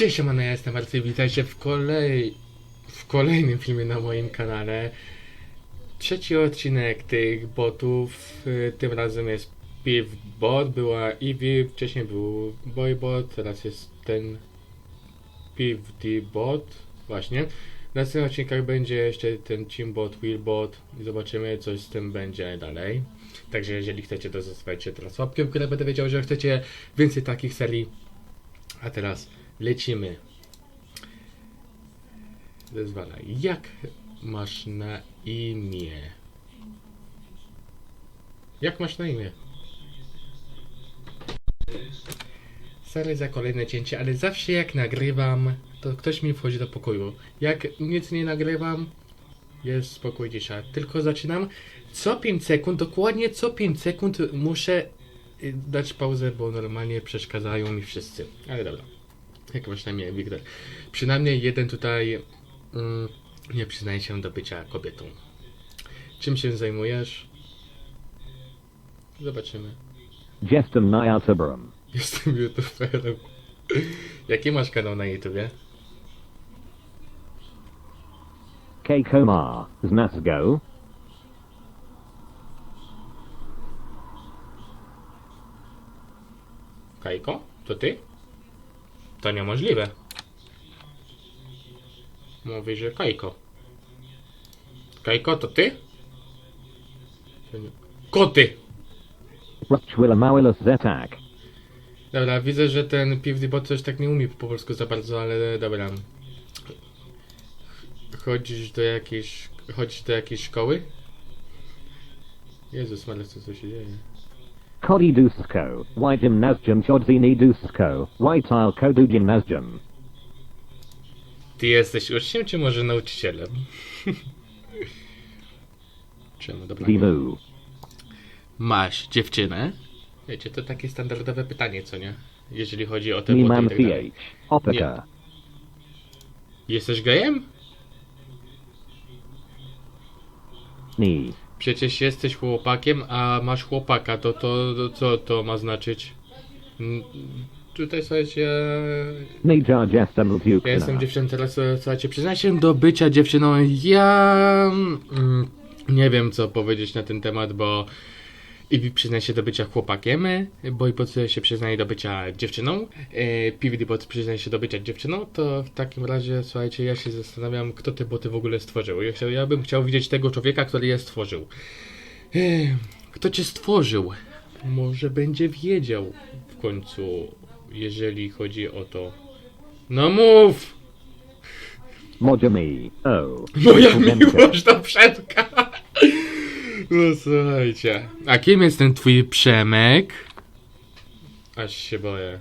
Cześć, siemano, ja jestem Marcy, witajcie w kolej... w kolejnym filmie na moim kanale. Trzeci odcinek tych botów, y, tym razem jest PivBot, była Eevee, wcześniej był Boybot, teraz jest ten PivDbot, właśnie. W następnych odcinkach będzie jeszcze ten Teambot, Willbot i zobaczymy co z tym będzie dalej. Także jeżeli chcecie to zostawiajcie teraz łapkę w górę, będę wiedział, że chcecie więcej takich serii. A teraz lecimy. Zezwala. Jak masz na imię? Jak masz na imię? Sorry za kolejne cięcie, ale zawsze jak nagrywam, to ktoś mi wchodzi do pokoju. Jak nic nie nagrywam, jest spokój cisza. Tylko zaczynam. Co 5 sekund, dokładnie co 5 sekund muszę y, dać pauzę, bo normalnie przeszkadzają mi wszyscy. Ale dobra. Jak masz na imię, Wiktor? Przynajmniej jeden tutaj mm, nie przyznaje się do bycia kobietą. Czym się zajmujesz? Zobaczymy. Jestem Nayataburam. Jestem youtuberem. Jaki masz kanał na YouTubie? Keiko Znasgo. Kajko? To ty? To niemożliwe. Mówi, że Kajko. Kajko, to ty? Koty! Zetak. Dobra, widzę, że ten PewDieBot coś tak nie umie po polsku za bardzo, ale dobra. Chodzisz do jakiejś... Chodzisz do jakiejś szkoły? Jezus, ale co, co się dzieje? Kodi Dusko. White Gymnasium Chodzini Dusko. Isle Kodu Gymnasium. Ty jesteś uczniem, czy może nauczycielem? Czemu, dobra. Dimu. Masz dziewczynę? Wiecie, to takie standardowe pytanie, co nie? Jeżeli chodzi o te i Niman tak dalej. Opika. Jesteś gejem? Ni. Przecież jesteś chłopakiem, a masz chłopaka, to, to, to co to ma znaczyć? Mm, Tutaj słuchajcie, ja jestem dziewczyną teraz, e, słuchajcie, przyznaj się do bycia dziewczyną, ja mm, nie wiem co powiedzieć na ten temat, bo Ibi przyznaje się do bycia chłopakiem, Boybot się przyznaje do bycia dziewczyną, e, PvDbot przyznaje się do bycia dziewczyną, to w takim razie, słuchajcie, ja się zastanawiam, kto te boty w ogóle stworzył. Ja, chcia- ja bym chciał widzieć tego człowieka, który je stworzył. E, Kto cię stworzył? Może będzie wiedział w końcu, jeżeli chodzi o to. No mów! Moja miłość do Przemka! No słuchajcie. A kim jest ten twój Przemek? Aż się boję.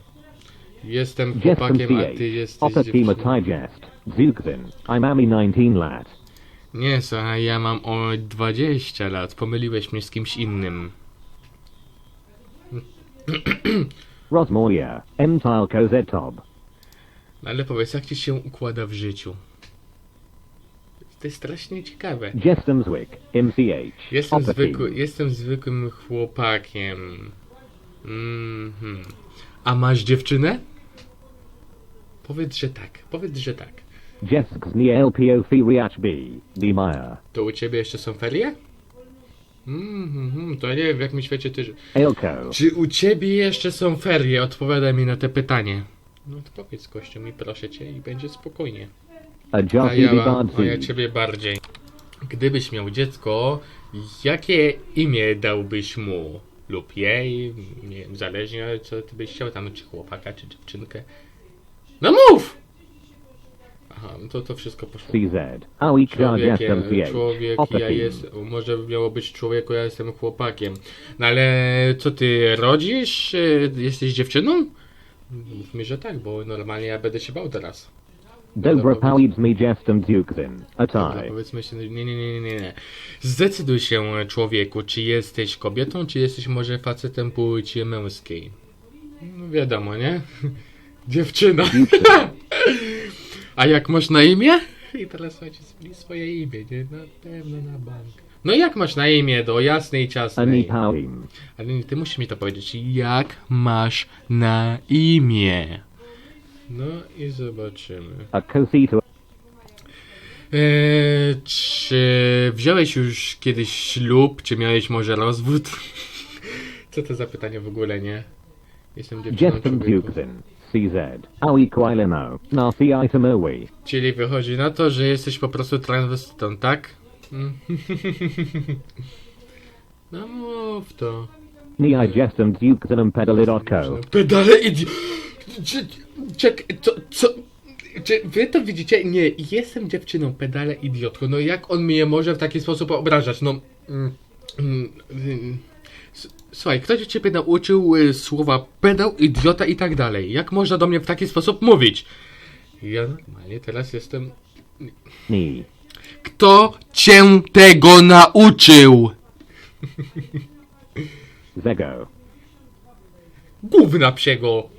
Jestem Jestem chłopakiem, a ty jesteś Opakima dziewczyną. Tygest. Zukzin. I'm Ami 19 lat. Nie, słuchaj, ja mam o 20 lat. Pomyliłeś mnie z kimś innym. Rosmoria. Mtile Kozetob. No Ale powiedz, jak ci się układa w życiu? To jest strasznie ciekawe. Jestem Zwick. MCH. Jestem, zwykły, jestem zwykłym chłopakiem. Mhm. A masz dziewczynę? Powiedz, że tak. Powiedz, że tak. LPO B. To u ciebie jeszcze są ferie? Mhm, to nie wiem w jakim świecie ty... Elko. Czy u ciebie jeszcze są ferie? Odpowiadaj mi na te pytanie. No to powiedz kościół mi proszę cię i będzie spokojnie. A ja, a ja ciebie bardziej. Gdybyś miał dziecko, jakie imię dałbyś mu? Lub jej? Nie wiem, zależnie co ty byś chciał, tam czy chłopaka, czy dziewczynkę. No mów! Aha, no to to wszystko poszło. CZ. Człowiek, ja, człowiek, ja jest, może miało być człowieku, ja jestem chłopakiem. No ale co ty rodzisz? E, Jesteś dziewczyną? Mów mi, że tak, bo normalnie ja będę się bał teraz. Dobra powiedz mi Jestem Dukzin. Dobra, Atai. powiedzmy się, nie, nie, nie, nie, nie. Zdecyduj się, człowieku, czy jesteś kobietą, czy jesteś może facetem płci męskiej. No wiadomo, nie? Dziewczyna. A jak masz na imię? I teraz słuchajcie, swoje imię, nie? Na pewno na bank. No jak masz na imię, do jasnej ciasnej? Ale ty musisz mi to powiedzieć. Jak masz na imię? No i zobaczymy. A Eee, czy wziąłeś już kiedyś ślub, czy miałeś może rozwód? Co to za pytanie w ogóle, nie? Jestem dziewczyną. CZ. Nasi Uwi. Czyli wychodzi na to, że jesteś po prostu transwestytą, tak? Mm. No mów to. Ni I jestem Dukesyn pedalidotko. Pedale idi... Czy- Czek, co, co... Czy wy to widzicie? Nie, jestem dziewczyną, pedale idiotko. No jak on mnie może w taki sposób obrażać? No... Mm, mm, mm. Słuchaj, ktoś ciebie nauczył y, słowa pedał, idiota i tak dalej. Jak można do mnie w taki sposób mówić? Ja normalnie teraz jestem... Ni. Kto cię tego nauczył? Zego. Gówna psiego!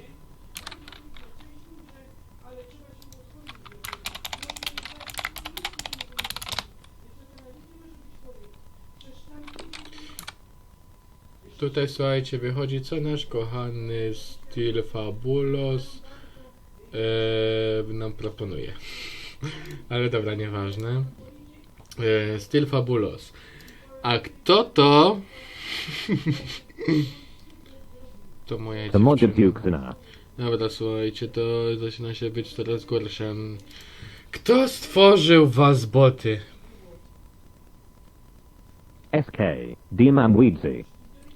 Tutaj słuchajcie, wychodzi co nasz kochany Steel Fabulos e, nam proponuje. Ale dobra, nieważne. E, Steel Fabulos. A kto to? to moja To dziewczyna. Dobra, słuchajcie, to zaczyna się być coraz gorsze. Kto stworzył was boty? SK. Diamam Weedsy.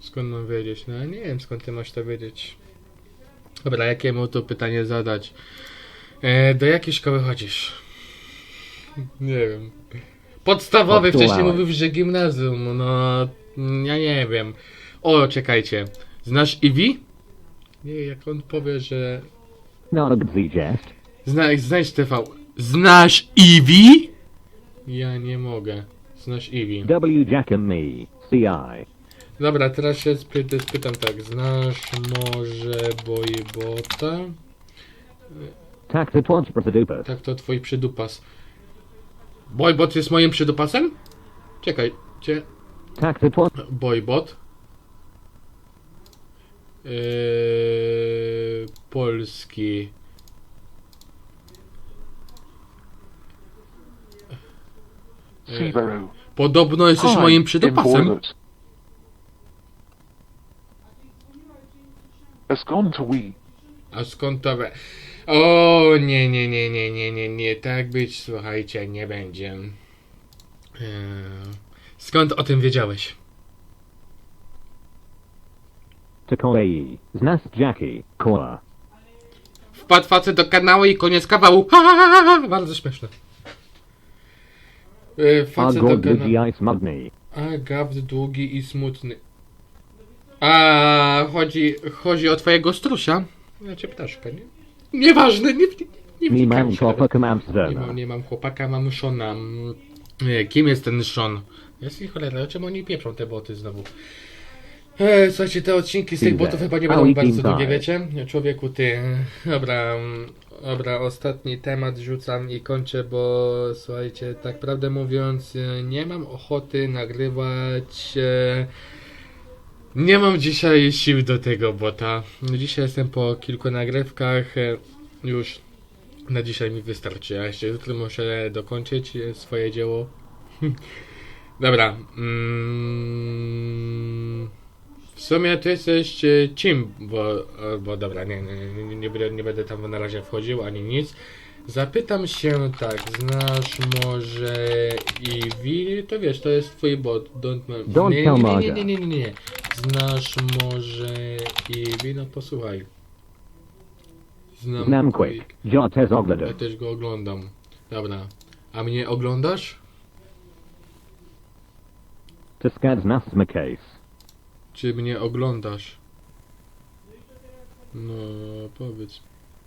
Skąd mam wiedzieć? No nie wiem skąd ty masz to wiedzieć. Dobra, jakie mu to pytanie zadać? E, do jakiej szkoły chodzisz? Nie wiem. Podstawowy, wcześniej mówił, że gimnazjum, no ja nie wiem. O, czekajcie. Znasz Iwi? Nie, jak on powie, że Not a jest. Zna, znajdź TV. Znasz Eevee? Ja nie mogę. Znasz Eevee. W Jack and me. CI. Dobra, teraz się spy, spytam tak. Znasz może Boybota? Tax the twatch procedupas. Tak, to twój przydupas. Boybot jest moim przydupasem? Czekajcie. Tax the twatch. Boybot. Yy, polski. Yy. Podobno jesteś Hi, moim przydupasem. Gone to we. A skąd to we... O nie, nie, nie, nie, nie, nie, nie, tak być, słuchajcie, nie będzie. Eee, skąd o tym wiedziałeś? To kolei. Znas Jackie. Kola. Wpadł facet do kanału i koniec kawału. Ha, ha, ha, ha, bardzo śmieszne. Eee, facet do kanału. A, gawd długi i smutny. A, chodzi, chodzi o twojego strusia? Znaczy ptaszka, nie? Nieważne, nie, nie, nie Ni wnikaj mam się. kopa command Nie mam, nie mam chłopaka, mam Shona. Mm, nie, Kim jest ten Sean? Jest i cholera, czemu oni pieprzą te boty znowu? E, słuchajcie, te odcinki z tych botów chyba nie będą bardzo długie, wiecie? Człowieku, ty. Dobra, dobra, ostatni temat rzucam i kończę, bo słuchajcie, tak prawdę mówiąc, e, nie mam ochoty nagrywać. E, nie mam dzisiaj sił do tego bota. Dzisiaj jestem po kilku nagrywkach. e, Już na dzisiaj mi wystarczy. Ja jeszcze jutro muszę dokończyć e, swoje dzieło. Dobra. Mm, w sumie ty jesteś e, Cim, bo, bo dobra, nie, nie, nie, nie, będę, nie będę tam na razie wchodził ani nic. Zapytam się tak, znasz może Eevee? To wiesz, to jest twój bot. Don't, Don't nie, tell nie, nie, nie, nie, nie, nie, nie. Znasz może Eevee? No posłuchaj. Znam, Znam twój- quick. Jotes ja Oglada. też go oglądam. Dobra. A mnie oglądasz? To Skads Nas case. Czy mnie oglądasz? No, powiedz.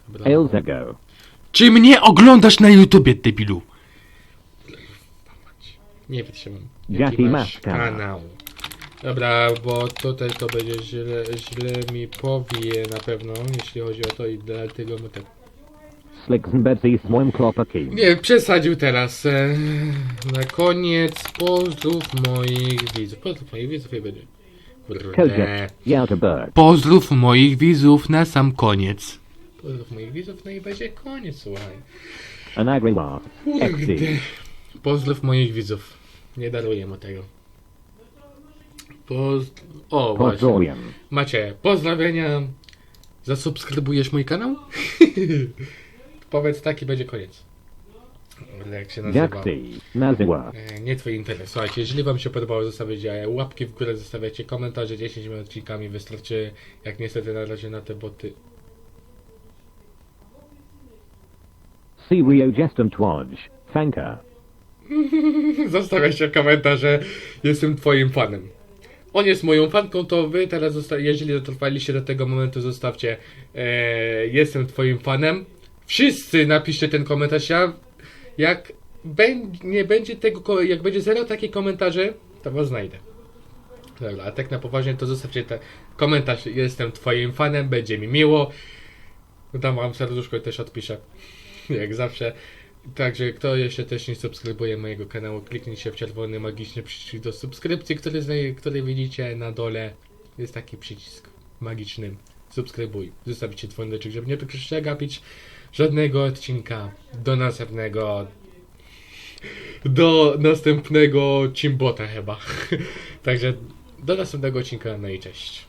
Dobra. Ailzego. Czy mnie oglądasz na YouTubie, debilu? Nie wytrzymam. Jaki Jaki masz masz kanał? kanał? Dobra, bo tutaj to będzie źle, źle mi powie na pewno, jeśli chodzi o to i dlatego mu tak. Nie, przesadził teraz. E, na koniec pozdrów moich widzów. Pozdrów moich widzów i będzie. Kurde. Pozdrów moich widzów na sam koniec. pozdrów moich widzów, no i będzie koniec, słuchaj. Kurde. Pozdrów moich widzów. Nie daruję mu tego. Poz... O, właśnie. Pozdrowiam. Macie pozdrowienia. Zasubskrybujesz mój kanał? Powiedz taki będzie koniec. Jak się nazywa? Jakty. Nazywa. E, Nie twój interes. Słuchajcie, jeżeli wam się podobało, zostawiacie łapki w górę, zostawiacie komentarze 10 minut odcinkami wystarczy. Jak niestety na razie na te boty. Serio Jestem Twodge. Thanka. Zostawiacie komentarze, jestem twoim fanem. On jest moją fanką, to wy teraz, jeżeli dotrwaliście do tego momentu, zostawcie e, jestem twoim fanem. Wszyscy napiszcie ten komentarz. Ja, jak nie będzie tego, jak będzie zero takich komentarzy, to was znajdę. Dobra, a tak na poważnie to zostawcie ten komentarz. Jestem twoim fanem, będzie mi miło. Dam wam serduszko i też odpiszę. Jak zawsze. Także kto jeszcze też nie subskrybuje mojego kanału, kliknijcie w czerwony magiczny przycisk do subskrypcji, który, który widzicie na dole. Jest taki przycisk magiczny. Subskrybuj. Zostawicie dzwoneczek, żeby nie przegapić żadnego odcinka. Do następnego. Do następnego Chimbota chyba. Także do następnego odcinka, no i cześć.